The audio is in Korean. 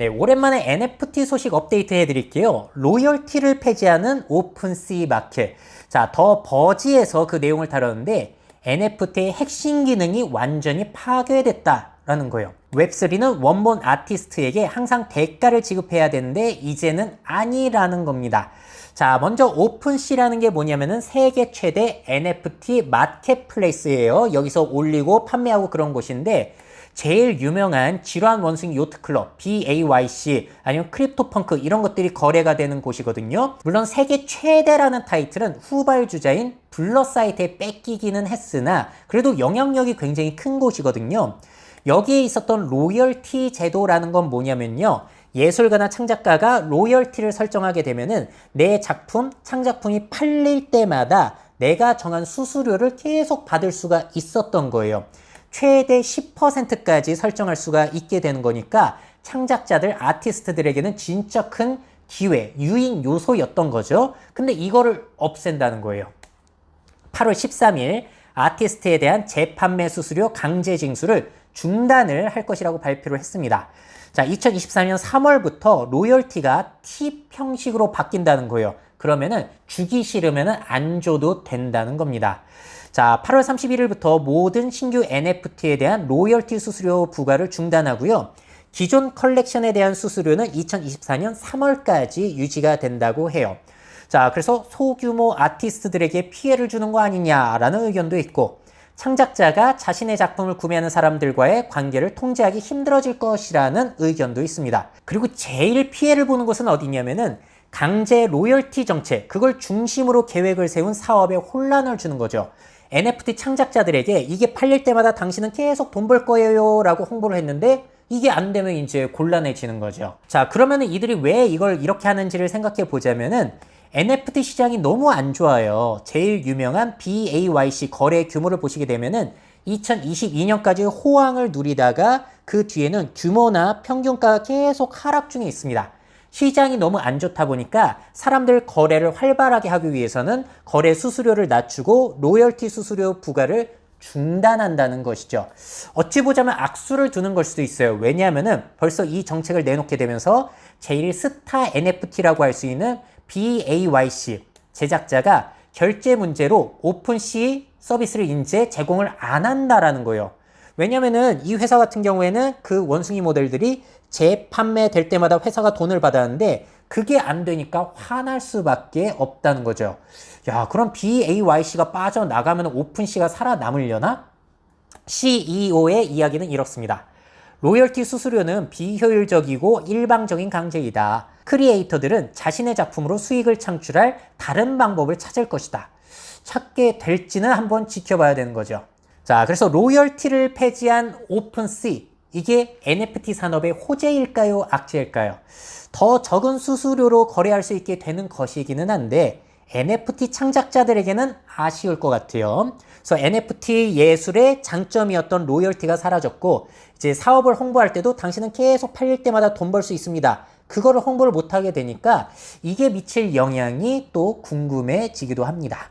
네, 오랜만에 NFT 소식 업데이트 해드릴게요. 로열티를 폐지하는 오픈시 마켓. 자, 더 버지에서 그 내용을 다뤘는데 NFT의 핵심 기능이 완전히 파괴됐다라는 거예요. 웹3는 원본 아티스트에게 항상 대가를 지급해야 되는데 이제는 아니라는 겁니다. 자, 먼저 오픈시라는 게 뭐냐면은 세계 최대 NFT 마켓플레이스예요. 여기서 올리고 판매하고 그런 곳인데 제일 유명한 질환 원숭이 요트클럽, BAYC, 아니면 크립토펑크 이런 것들이 거래가 되는 곳이거든요. 물론 세계 최대라는 타이틀은 후발주자인 블러 사이트에 뺏기기는 했으나 그래도 영향력이 굉장히 큰 곳이거든요. 여기에 있었던 로열티 제도라는 건 뭐냐면요. 예술가나 창작가가 로열티를 설정하게 되면은 내 작품, 창작품이 팔릴 때마다 내가 정한 수수료를 계속 받을 수가 있었던 거예요. 최대 10%까지 설정할 수가 있게 되는 거니까 창작자들, 아티스트들에게는 진짜 큰 기회, 유인 요소였던 거죠. 근데 이거를 없앤다는 거예요. 8월 13일 아티스트에 대한 재판매 수수료 강제 징수를 중단을 할 것이라고 발표를 했습니다. 자, 2024년 3월부터 로열티가 팁 형식으로 바뀐다는 거예요. 그러면은 주기 싫으면은 안 줘도 된다는 겁니다. 자, 8월 31일부터 모든 신규 NFT에 대한 로열티 수수료 부과를 중단하고요. 기존 컬렉션에 대한 수수료는 2024년 3월까지 유지가 된다고 해요. 자, 그래서 소규모 아티스트들에게 피해를 주는 거 아니냐라는 의견도 있고, 창작자가 자신의 작품을 구매하는 사람들과의 관계를 통제하기 힘들어질 것이라는 의견도 있습니다. 그리고 제일 피해를 보는 곳은 어디냐면은 강제 로열티 정책, 그걸 중심으로 계획을 세운 사업에 혼란을 주는 거죠. NFT 창작자들에게 이게 팔릴 때마다 당신은 계속 돈 벌 거예요 라고 홍보를 했는데 이게 안 되면 이제 곤란해지는 거죠. 자, 그러면은 이들이 왜 이걸 이렇게 하는지를 생각해 보자면은 NFT 시장이 너무 안 좋아요. 제일 유명한 BAYC 거래 규모를 보시게 되면은 2022년까지 호황을 누리다가 그 뒤에는 규모나 평균가가 계속 하락 중에 있습니다. 시장이 너무 안 좋다 보니까 사람들 거래를 활발하게 하기 위해서는 거래 수수료를 낮추고 로열티 수수료 부과를 중단한다는 것이죠. 어찌 보자면 악수를 두는 걸 수도 있어요. 왜냐하면은 벌써 이 정책을 내놓게 되면서 제일 스타 NFT라고 할 수 있는 BAYC 제작자가 결제 문제로 오픈시 서비스를 이제 제공을 안 한다라는 거예요. 왜냐면은 이 회사 같은 경우에는 그 원숭이 모델들이 재판매될 때마다 회사가 돈을 받았는데 그게 안 되니까 화날 수밖에 없다는 거죠. 야, 그럼 BAYC가 빠져나가면 오픈시가 살아남으려나? CEO의 이야기는 이렇습니다. 로열티 수수료는 비효율적이고 일방적인 강제이다. 크리에이터들은 자신의 작품으로 수익을 창출할 다른 방법을 찾을 것이다. 찾게 될지는 한번 지켜봐야 되는 거죠. 자, 그래서 로열티를 폐지한 오픈시. 이게 NFT 산업의 호재일까요? 악재일까요? 더 적은 수수료로 거래할 수 있게 되는 것이기는 한데, NFT 창작자들에게는 아쉬울 것 같아요. 그래서 NFT 예술의 장점이었던 로열티가 사라졌고, 이제 사업을 홍보할 때도 당신은 계속 팔릴 때마다 돈 벌 수 있습니다. 그거를 홍보를 못하게 되니까 이게 미칠 영향이 또 궁금해지기도 합니다.